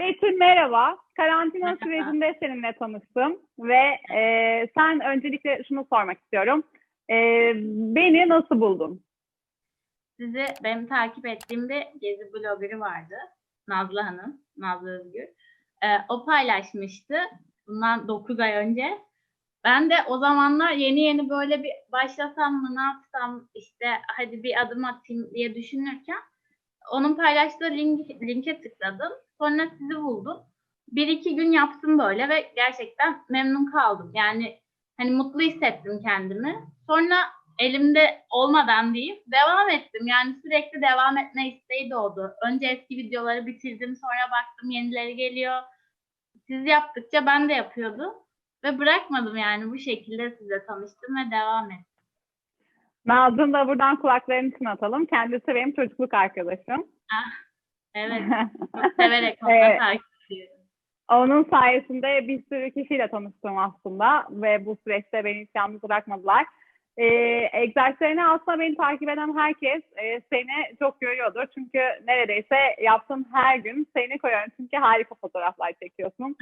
Betül merhaba. Karantina Merhaba. sürecinde seninle tanıştım ve e, sen öncelikle şunu sormak istiyorum. E, beni nasıl buldun? Sizi benim takip ettiğim bir gezi bloggerı vardı. Nazlı Hanım, Nazlı Özgür. Ee, o paylaşmıştı bundan 9 ay önce. Ben de o zamanlar yeni yeni böyle bir başlasam mı ne yapsam işte hadi bir adım atayım diye düşünürken onun paylaştığı link, linke tıkladım. Sonra sizi buldum. Bir iki gün yaptım böyle ve gerçekten memnun kaldım. Yani hani mutlu hissettim kendimi. Sonra elimde olmadan değil devam ettim. Yani sürekli devam etme isteği doğdu. Önce eski videoları bitirdim sonra baktım yenileri geliyor. Siz yaptıkça ben de yapıyordum. Ve bırakmadım yani bu şekilde size tanıştım ve devam ettim. Nazlı'nın da buradan kulaklarını çınlatalım. Kendisi benim çocukluk arkadaşım. Evet çok severek Evet. takip ediyorum. Onun sayesinde bir sürü kişiyle tanıştım aslında ve bu süreçte beni hiç yalnız bırakmadılar. Ee, egzersizlerini aslında beni takip eden herkes e, seni çok görüyordur. Çünkü neredeyse yaptığın her gün seni koyuyorum. Çünkü harika fotoğraflar çekiyorsun.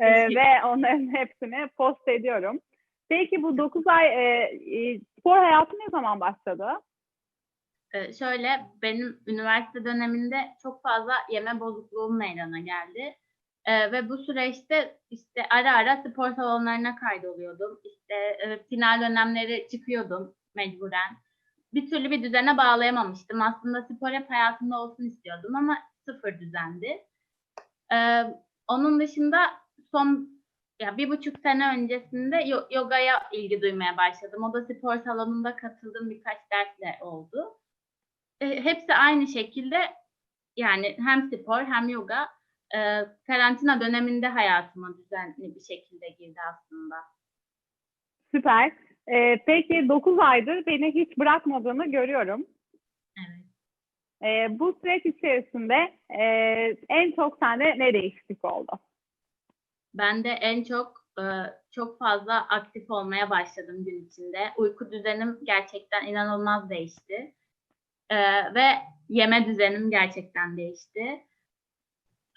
Ee, ve onların hepsini post ediyorum. Peki bu 9 ay e, e, spor hayatı ne zaman başladı? Ee, şöyle benim üniversite döneminde çok fazla yeme bozukluğum meydana geldi. Ee, ve bu süreçte işte ara ara spor salonlarına kaydoluyordum. İşte e, final dönemleri çıkıyordum mecburen. Bir türlü bir düzene bağlayamamıştım. Aslında spor hep hayatımda olsun istiyordum ama sıfır düzendi. Ee, onun dışında son ya bir buçuk sene öncesinde yo- yogaya ilgi duymaya başladım. O da spor salonunda katıldığım birkaç dersle oldu. E, hepsi aynı şekilde yani hem spor hem yoga e, karantina döneminde hayatıma düzenli bir şekilde girdi aslında. Süper. Ee, peki 9 aydır beni hiç bırakmadığını görüyorum. Evet. Ee, bu süreç içerisinde e, en çok sende ne değişiklik oldu? Ben de en çok e, çok fazla aktif olmaya başladım gün içinde. Uyku düzenim gerçekten inanılmaz değişti. E, ve yeme düzenim gerçekten değişti.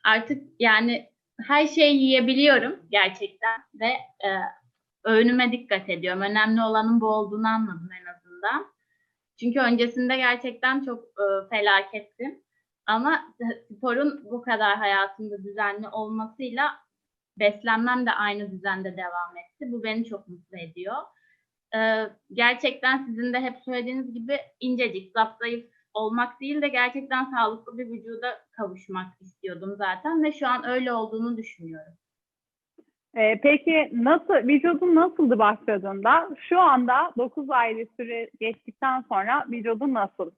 Artık yani her şeyi yiyebiliyorum gerçekten ve e, öğünüme dikkat ediyorum. Önemli olanın bu olduğunu anladım en azından. Çünkü öncesinde gerçekten çok e, felakettim. Ama sporun bu kadar hayatımda düzenli olmasıyla beslenmem de aynı düzende devam etti. Bu beni çok mutlu ediyor. Ee, gerçekten sizin de hep söylediğiniz gibi incecik, zayıf olmak değil de gerçekten sağlıklı bir vücuda kavuşmak istiyordum zaten ve şu an öyle olduğunu düşünüyorum. Ee, peki nasıl vücudun nasıldı başladığında? Şu anda 9 aylık süre geçtikten sonra vücudun nasıl?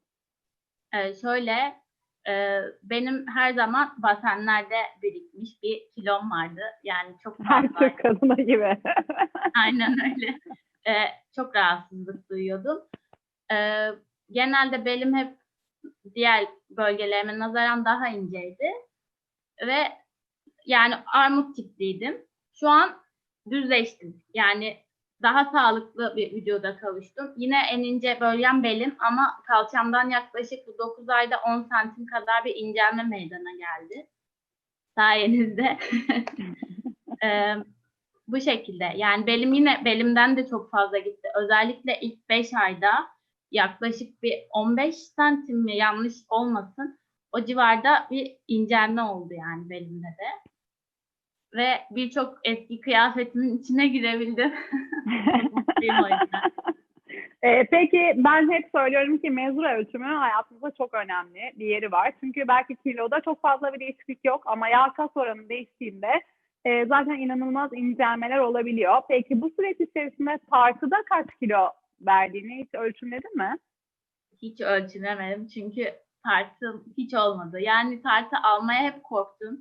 Ee, şöyle e, benim her zaman basenlerde birikmiş bir kilom vardı. Yani çok Her fazla. Türk kadını gibi. Aynen öyle. Ee, çok rahatsızlık duyuyordum. Ee, genelde belim hep diğer bölgelerime nazaran daha inceydi. Ve yani armut tipliydim. Şu an düzleştim. Yani daha sağlıklı bir vücuda kavuştum. Yine en ince bölgem belim ama kalçamdan yaklaşık 9 ayda 10 santim kadar bir incelme meydana geldi. Sayenizde. Bu şekilde. Yani belim yine belimden de çok fazla gitti. Özellikle ilk 5 ayda yaklaşık bir 15 santim mi yanlış olmasın. O civarda bir incelme oldu yani belimde de. Ve birçok eski kıyafetimin içine girebildim. Ee, peki ben hep söylüyorum ki mezura ölçümü hayatımızda çok önemli bir yeri var. Çünkü belki kiloda çok fazla bir değişiklik yok ama yağ kas oranı değiştiğinde e, zaten inanılmaz incelmeler olabiliyor. Peki bu süreç içerisinde tartıda kaç kilo verdiğini hiç ölçümledin mi? Hiç ölçülemedim çünkü tartım hiç olmadı. Yani tartı almaya hep korktum.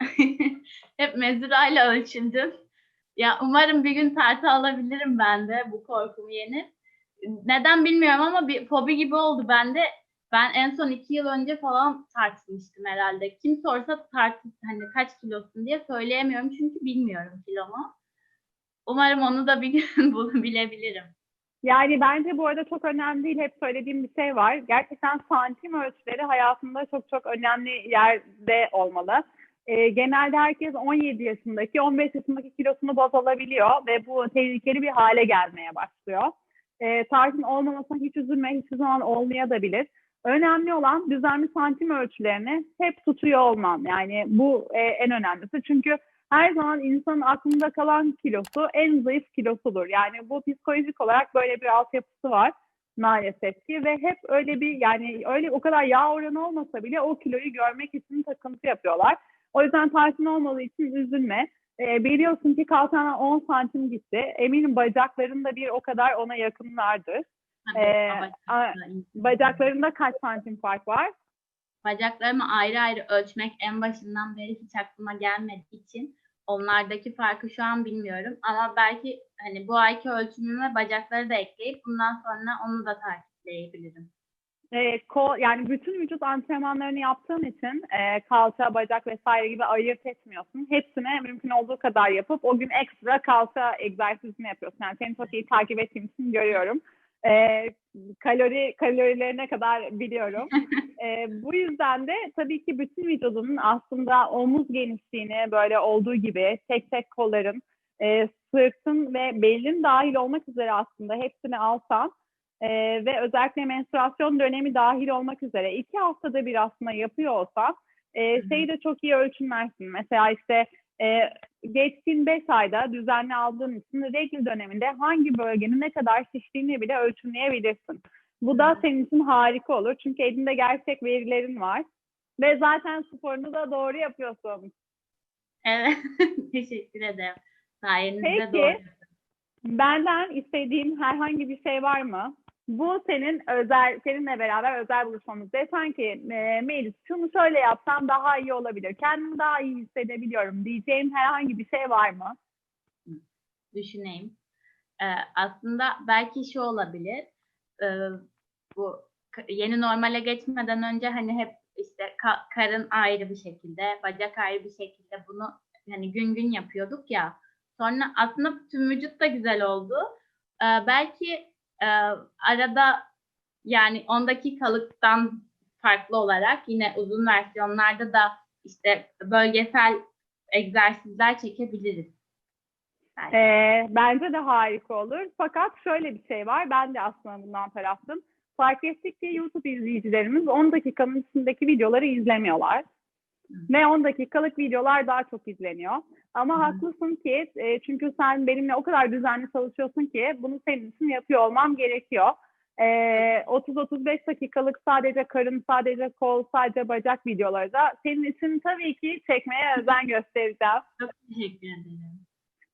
hep mezurayla ölçüldüm. Ya umarım bir gün tartı alabilirim ben de bu korkumu yenip. Neden bilmiyorum ama bir fobi gibi oldu bende. Ben en son iki yıl önce falan tartılmıştım herhalde. Kim sorsa tartı hani kaç kilosun diye söyleyemiyorum çünkü bilmiyorum kilomu. Umarım onu da bir gün bulabilebilirim. Yani bence bu arada çok önemli değil. Hep söylediğim bir şey var. Gerçekten santim ölçüleri hayatında çok çok önemli yerde olmalı. e, genelde herkes 17 yaşındaki, 15 yaşındaki kilosunu baz alabiliyor ve bu tehlikeli bir hale gelmeye başlıyor. E, tartın olmamasına hiç üzülme, hiçbir zaman olmayabilir. Önemli olan düzenli santim ölçülerini hep tutuyor olman. Yani bu e, en önemlisi. Çünkü her zaman insanın aklında kalan kilosu en zayıf kilosudur. Yani bu psikolojik olarak böyle bir altyapısı var maalesef ki ve hep öyle bir yani öyle o kadar yağ oranı olmasa bile o kiloyu görmek için takıntı yapıyorlar. O yüzden tartın olmadığı için üzülme. E, biliyorsun ki kalçana 10 santim gitti. Eminim bacaklarında bir o kadar ona yakınlardır. Ee. Bacaklarında kaç santim fark var? Bacaklarımı ayrı ayrı ölçmek en başından beri hiç aklıma gelmediği için onlardaki farkı şu an bilmiyorum. Ama belki hani bu ayki ölçümüme bacakları da ekleyip bundan sonra onu da takipleyebilirim. E, kol, yani bütün vücut antrenmanlarını yaptığın için e, kalça, bacak vesaire gibi ayırt etmiyorsun. Hepsini mümkün olduğu kadar yapıp o gün ekstra kalça egzersizini yapıyorsun. Yani seni çok iyi takip ettiğim için görüyorum. E, kalori kalorilerine kadar biliyorum. E, bu yüzden de tabii ki bütün vücudunun aslında omuz genişliğini böyle olduğu gibi tek tek kolların, e, sırtın ve belin dahil olmak üzere aslında hepsini alsan e, ve özellikle menstruasyon dönemi dahil olmak üzere iki haftada bir aslında yapıyor olsan e, şeyi de çok iyi ölçümlersin. Mesela işte e, geçtiğin 5 ayda düzenli aldığın için regl döneminde hangi bölgenin ne kadar şiştiğini bile ölçümleyebilirsin. Bu da senin için harika olur. Çünkü elinde gerçek verilerin var. Ve zaten sporunu da doğru yapıyorsun. Evet, teşekkür ederim. Sayenizde Peki. doğru. Benden istediğin herhangi bir şey var mı? Bu senin özel, seninle beraber özel buluşmamız. Desen ki e, Melis şunu şöyle yapsam daha iyi olabilir. Kendimi daha iyi hissedebiliyorum diyeceğim herhangi bir şey var mı? düşüneyim. Ee, aslında belki şu olabilir. Ee, bu yeni normale geçmeden önce hani hep işte ka- karın ayrı bir şekilde, bacak ayrı bir şekilde bunu hani gün gün yapıyorduk ya. Sonra aslında tüm vücut da güzel oldu. Ee, belki e, arada yani 10 dakikalıktan farklı olarak yine uzun versiyonlarda da işte bölgesel egzersizler çekebiliriz. Belki. Ee, bence de harika olur. Fakat şöyle bir şey var. Ben de aslında bundan taraftım. Fark ettik ki YouTube izleyicilerimiz 10 dakikanın içindeki videoları izlemiyorlar. Ve 10 dakikalık videolar daha çok izleniyor. Ama Hı. haklısın ki e, çünkü sen benimle o kadar düzenli çalışıyorsun ki bunu senin için yapıyor olmam gerekiyor. E, 30-35 dakikalık sadece karın, sadece kol, sadece bacak videoları da senin için tabii ki çekmeye özen göstereceğim. Çok teşekkür ederim.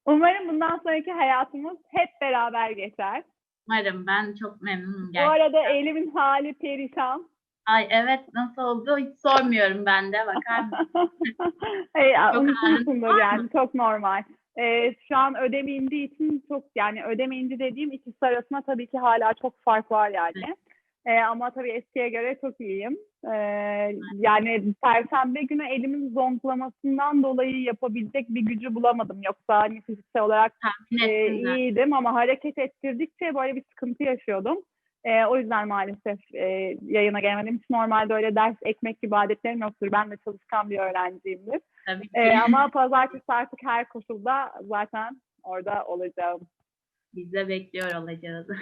Umarım bundan sonraki hayatımız hep beraber geçer. Umarım ben çok memnunum Bu gerçekten. arada elimin hali perişan. Ay evet nasıl oldu hiç sormuyorum ben de bakar mısın? hey, Çok unutmuşsundur yani çok normal. Ee, şu an ödeme indiği için çok yani ödeme indi dediğim ikisi arasında tabii ki hala çok fark var yani. Ee, ama tabii eskiye göre çok iyiyim. Ee, yani perşembe günü elimin zonklamasından dolayı yapabilecek bir gücü bulamadım. Yoksa hani fiziksel olarak Tahmin e, iyiydim ama hareket ettirdikçe böyle bir sıkıntı yaşıyordum. E, o yüzden maalesef e, yayına gelmedim. Hiç normalde öyle ders ekmek gibi adetlerim yoktur. Ben de çalışkan bir öğrenciyimdir. Tabii ki. E, ama pazartesi artık her koşulda zaten orada olacağım. Biz de bekliyor olacağız.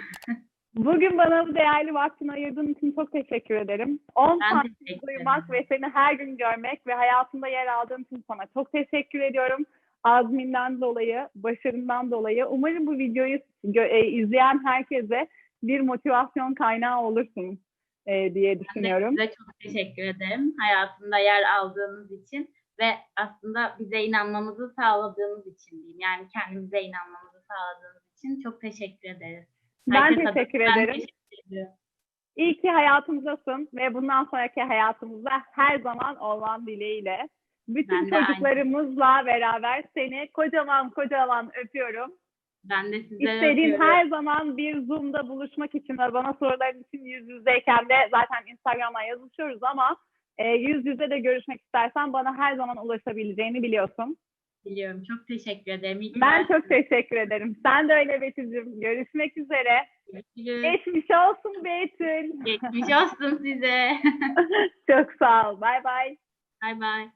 Bugün bana bu değerli vaktini ayırdığın için çok teşekkür ederim. 10 Ben saat duymak ve seni her gün görmek ve hayatımda yer aldığın için sana çok teşekkür ediyorum. Azminden dolayı, başarından dolayı. Umarım bu videoyu e, izleyen herkese bir motivasyon kaynağı olursun e, diye Ben de düşünüyorum. size çok teşekkür ederim. Hayatımda yer aldığınız için ve aslında bize inanmamızı sağladığınız için diyeyim. Yani kendimize inanmamızı sağladığınız için çok teşekkür ederiz. Ben Herkes teşekkür ben ederim. teşekkür ediyorum. İyi ki hayatımızdasın ve bundan sonraki hayatımızda her zaman olman dileğiyle. Bütün Ben de aynı. çocuklarımızla beraber seni kocaman kocaman öpüyorum. Ben de sizlere İstediğin her zaman bir Zoom'da buluşmak için ve bana soruların için yüz yüzeyken de zaten Instagram'dan yazışıyoruz ama e, yüz yüze de görüşmek istersen bana her zaman ulaşabileceğini biliyorsun. Biliyorum. Çok teşekkür ederim. İyi Ben çok teşekkür ederim. Sen de öyle Betül'cüm. Görüşmek üzere. Görüşürüz. Geçmiş olsun Betül. Geçmiş olsun size. çok sağ ol. Bay bay. Bay bay.